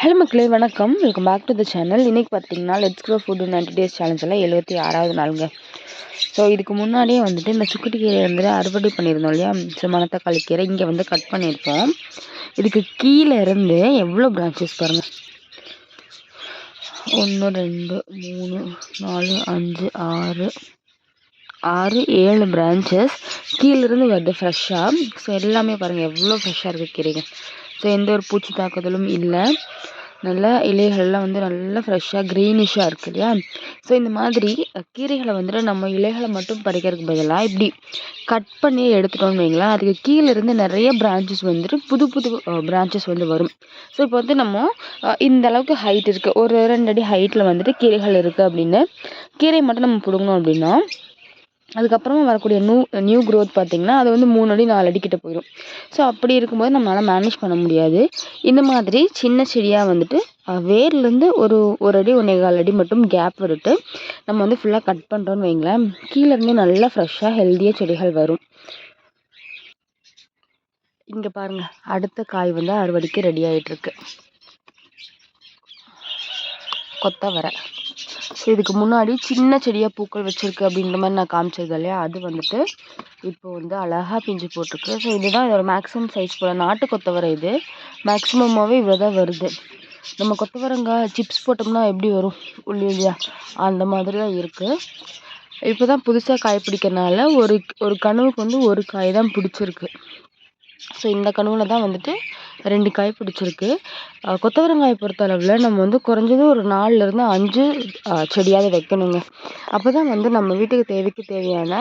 Hello மக்களே வணக்கம். Welcome back to the channel இன்றைக்கி பார்த்தீங்கன்னா let's grow food ninety days சேலஞ்சில் எழுபத்தி ஆறாவது நாளுங்க. ஸோ இதுக்கு முன்னாடியே வந்துட்டு இந்த சுக்குட்டி கீரை வந்துட்டு அறுவடை பண்ணியிருந்தோம் இல்லையா? ஸோ மணத்தக்காளி கீரை இங்கே வந்து கட் பண்ணியிருப்போம். இதுக்கு கீழே இருந்து எவ்வளோ பிரான்ச்சஸ் பாருங்கள் ஒன்று ரெண்டு மூணு நாலு அஞ்சு ஆறு ஆறு ஏழு பிரான்ச்சஸ் கீழேருந்து வருது ஃப்ரெஷ்ஷாக ஸோ எல்லாமே பாருங்கள் எவ்வளோ ஃப்ரெஷ்ஷாக இருக்குது கீரைகள் ஸோ எந்த ஒரு பூச்சி தாக்குதலும் இல்லை. நல்லா இலைகள்லாம் வந்து நல்லா ஃப்ரெஷ்ஷாக க்ரீனிஷாக இருக்கு இல்லையா? ஸோ இந்த மாதிரி கீரைகளை வந்துட்டு நம்ம இலைகளை மட்டும் பறிக்கிறதுக்கு பதிலாக இப்படி கட் பண்ணி எடுத்துட்டோம்னு வைங்களேன் அதுக்கு கீழே இருந்து நிறைய பிரான்ச்சஸ் வந்துட்டு புது புது பிரான்ச்சஸ் வந்து வரும். ஸோ இப்போ வந்து நம்ம இந்த அளவுக்கு ஹைட் இருக்குது ஒரு ரெண்டு அடி ஹைட்டில் வந்துட்டு கீரைகள் இருக்குது அப்படின்னு. கீரை மட்டும் நம்ம பிடுங்கணும் அப்படின்னா அதுக்கப்புறமா வரக்கூடிய நியூ நியூ க்ரோத் பார்த்திங்கன்னா அது வந்து மூணு அடி நாலு அடிக்கிட்ட போயிடும் ஸோ அப்படி இருக்கும்போது நம்மளால் மேனேஜ் பண்ண முடியாது. இந்த மாதிரி சின்ன செடியாக வந்துட்டு வேர்லேருந்து ஒரு ஒரு அடி ஒன்றேகால் அடி மட்டும் கேப் விட்டுட்டு நம்ம வந்து ஃபுல்லாக கட் பண்ணுறோன்னு வைங்களேன் கீழேருந்து நல்லா ஃப்ரெஷ்ஷாக ஹெல்த்தியாக செடிகள் வரும். இங்கே பாருங்கள் அடுத்த காய் வந்து அறுவடைக்கு ரெடி ஆகிட்டுருக்கு கொத்தவரை. இதுக்கு முன்னாடி சின்ன செடியாக பூக்கள் வச்சுருக்கு அப்படின்ற மாதிரி நான் காமிச்சது இல்லையா? அது வந்துட்டு இப்போ வந்து அழகாக பிஞ்சு போட்டிருக்கு. ஸோ இதுதான் இதோட மேக்ஸிமம் சைஸ் போல். நாட்டு கொத்தவரை இது. மேக்ஸிமமாகவே இவ்வளோ தான் வருது. நம்ம கொத்தவரங்காய் சிப்ஸ் போட்டோம்னா எப்படி வரும்? உள்ளி உள்ளியா அந்த மாதிரி தான் இருக்குது இப்போ தான் புதுசாக காய் பிடிக்கிறனால ஒரு ஒரு கனவுக்கு வந்து ஒரு காய் தான் பிடிச்சிருக்கு. ஸோ இந்த கனவில் தான் வந்துட்டு ரெண்டு காய் பிடிச்சிருக்கு. கொத்தவரங்காய் பொறுத்த அளவில் நம்ம வந்து குறைஞ்சது ஒரு நாலுலேருந்து அஞ்சு செடியாவது வைக்கணுங்க. அப்போ தான் வந்து நம்ம வீட்டுக்கு தேவைக்கு தேவையான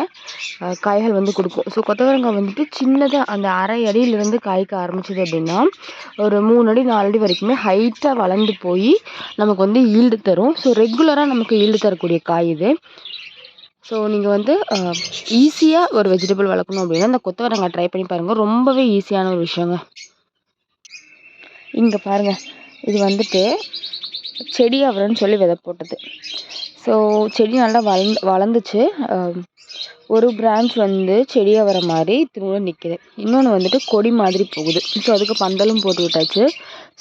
காய்கள் வந்து கொடுக்கும். ஸோ கொத்தவரங்காய் வந்துட்டு சின்னதாக அந்த அரை அடியிலேருந்து காய்க்க ஆரம்பிச்சிது அப்படின்னா ஒரு மூணு அடி நாலு அடி வரைக்குமே ஹைட்டாக வளர்ந்து போய் நமக்கு வந்து ஈல்டு தரும். ஸோ ரெகுலராக நமக்கு ஈல்டு தரக்கூடிய காய் இது. ஸோ நீங்கள் வந்து ஈஸியாக ஒரு வெஜிடபிள் வளர்க்கணும் அப்படின்னா இந்த கொத்தவரங்காய் ட்ரை பண்ணி பாருங்கள் ரொம்பவே ஈஸியான ஒரு விஷயங்க. இங்கே பாருங்கள் இது வந்துட்டு செடி அவரைன்னு சொல்லி விதை போட்டது. ஸோ செடி நல்லா வளர்ந்து வளர்ந்துச்சு. ஒரு பிரான்ச் வந்து செடியாக வர மாதிரி திரும்ப நிற்கிது இன்னொன்று வந்துட்டு கொடி மாதிரி போகுது. ஸோ அதுக்கு பந்தலும் போட்டு விட்டாச்சு.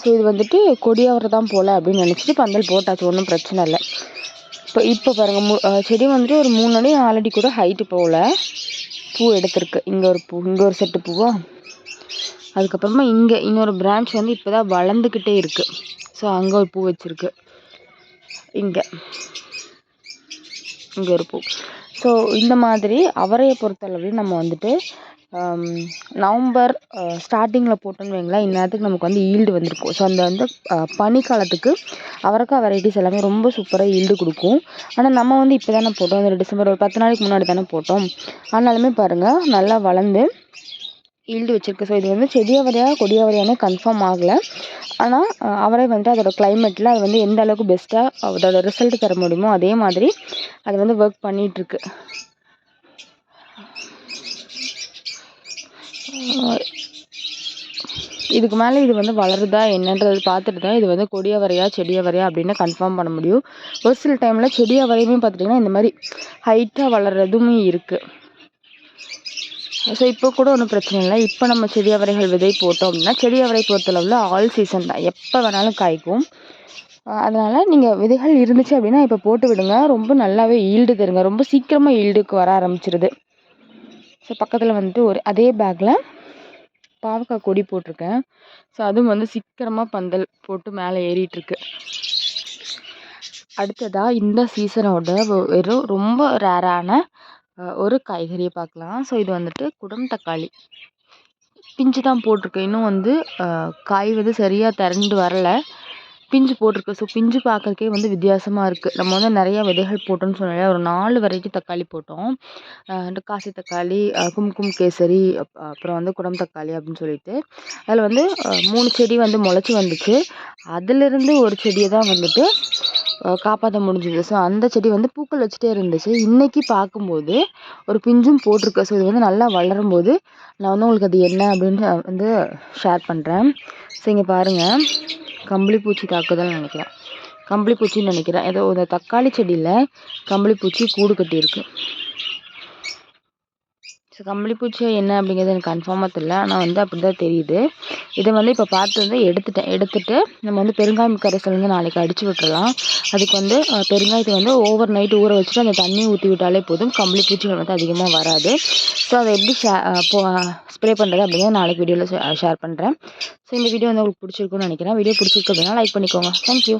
ஸோ இது வந்துட்டு கொடி தான் போல் அப்படின்னு நினச்சிட்டு பந்தல் போட்டாச்சு. ஒன்றும் பிரச்சனை இல்லை. இப்போ இப்போ பாருங்கள் மு செடி வந்துட்டு ஒரு மூணு அடி நாலு அடி கூட ஹைட்டு போகல பூ எடுத்திருக்கு. இங்கே ஒரு பூ இங்கே ஒரு செட்டு பூவா? அதுக்கப்புறமா இங்கே இன்னொரு பிரான்ச் வந்து இப்போ தான் வளர்ந்துக்கிட்டே இருக்குது ஸோ அங்கே ஒரு பூ வச்சுருக்கு. இங்கே. இங்கே ஒரு பூ. ஸோ இந்த மாதிரி அவரையை பொறுத்தளவில் நம்ம வந்துட்டு நவம்பர் ஸ்டார்டிங்கில் போட்டோம்னு வைங்களேன் இந்நேரத்துக்கு நமக்கு வந்து ஈல்டு வந்திருக்கும் ஸோ அந்த வந்து பனிக்காலத்துக்கு அவரைக்காய் வெரைட்டிஸ் எல்லாமே ரொம்ப சூப்பராக ஈல்டு கொடுக்கும். ஆனால் நம்ம வந்து இப்போ தானே போட்டோம். அந்த டிசம்பர் ஒரு பத்து நாளைக்கு முன்னாடி தானே போட்டோம். ஆனாலுமே பாருங்கள் நல்லா வளர்ந்து ஈல்டு வச்சுருக்கு. ஸோ இது வந்து செடி அவரையா கன்ஃபார்ம் ஆகலை. ஆனால் அவரை வந்துட்டு அதோட கிளைமேட்டில் அது வந்து எந்த அளவுக்கு பெஸ்ட்டாக அதோட ரிசல்ட் தர முடியுமோ அதே மாதிரி அது வந்து ஒர்க் பண்ணிகிட்ருக்கு இதுக்கு மேலே இது வந்து வளருதா என்னன்றது பார்த்துட்டு தான் இது வந்து கொடியவரையா செடியவரையா அப்படின்னு கன்ஃபார்ம் பண்ண முடியும். ஒரு சில டைமில் செடியவரையுமே பார்த்துட்டிங்கன்னா இந்த மாதிரி ஹைட்டாக வளர்கிறதுமே இருக்குது ஸோ இப்போ கூட ஒன்றும் பிரச்சனை இல்லை. இப்போ நம்ம செடியவரைகள் விதை போட்டோம் அப்படின்னா செடி அவரை பொறுத்தளவில் ஆல் சீசன் தான். எப்போ வேணாலும் காய்க்கும். அதனால் நீங்கள் விதைகள் இருந்துச்சு அப்படின்னா இப்போ போட்டு விடுங்க. ரொம்ப நல்லாவே ஈல்டு தருங்க. ரொம்ப சீக்கிரமாக ஈல்டுக்கு வர ஆரம்பிச்சிருது. ஸோ பக்கத்தில் வந்துட்டு ஒரு அதே பேக்கில் பாவக்காய் கொடி போட்டிருக்கேன். ஸோ அதுவும் வந்து சீக்கிரமாக பந்தல் போட்டு மேலே ஏறிட்டுருக்கு. அடுத்ததாக இந்த சீசனோட வெறும் ரொம்ப ரேரான ஒரு காய்கறியை பார்க்கலாம். ஸோ இது வந்துட்டு குடம் தக்காளி. பிஞ்சு தான் போட்டிருக்கு இன்னும் வந்து காய் வந்து சரியாக திரண்டு வரலை. பிஞ்சு போட்டிருக்கு. ஸோ பிஞ்சு பார்க்கறக்கே வந்து வித்தியாசமாக இருக்குது நம்ம வந்து நிறையா விதைகள் போட்டோம்னு சொன்னாலே ஒரு நாலு வெரைட்டி தக்காளி போட்டோம். காசி தக்காளி கும்கும் கேசரி அப்புறம் வந்து குடம் தக்காளி அப்படின்னு சொல்லிட்டு. அதில் வந்து மூணு செடி வந்து முளைச்சி வந்துச்சு. அதிலிருந்து ஒரு செடியை தான் வந்துட்டு காப்பாற்ற முடிஞ்சுது. ஸோ அந்த செடி வந்து பூக்கள் வச்சுட்டே இருந்துச்சு. இன்றைக்கி பார்க்கும்போது ஒரு பிஞ்சும் போட்டிருக்கு. ஸோ இது வந்து நல்லா வளரும் போது நான் வந்து உங்களுக்கு அது என்ன அப்படின்னு வந்து ஷேர் பண்ணுறேன் ஸோ இங்கே பாருங்கள் கம்பளிப்பூச்சி தாக்குதல் நினைக்கிறேன். கம்பளிப்பூச்சின்னு நினைக்கிறேன். ஏதோ இந்த தக்காளி செடியில் கம்பளிப்பூச்சி கூடு கட்டியிருக்கு. ஸோ கம்பளிப்பூச்சி என்ன அப்படிங்கிறது எனக்கு கன்ஃபார்மாக தெரியல. ஆனால் வந்து அப்படி தான் தெரியுது. இதை வந்து இப்போ பார்த்து வந்து எடுத்துட்டேன். எடுத்துட்டு நம்ம வந்து பெருங்காயம் கரைசல் வந்து நாளைக்கு அடித்து விட்டுறலாம். அதுக்கு வந்து பெருங்காயத்தை வந்து ஓவர் நைட் ஊற வச்சுட்டு அந்த தண்ணி ஊற்றி விட்டாலே போதும். கம்பளிப்பூச்சிகள் வந்து அதிகமாக வராது. ஸோ அதை எப்படி ஷே ஸ்ப்ரே பண்ணுறது அப்படிங்கிறத நாளைக்கு வீடியோவில் ஷேர் பண்ணுறேன் ஸோ இந்த வீடியோ வந்து உங்களுக்கு பிடிச்சிருக்குன்னு நினைக்கிறேன். வீடியோ பிடிச்சிருக்கு அப்படின்னா லைக் பண்ணிக்கோங்க. தேங்க்யூ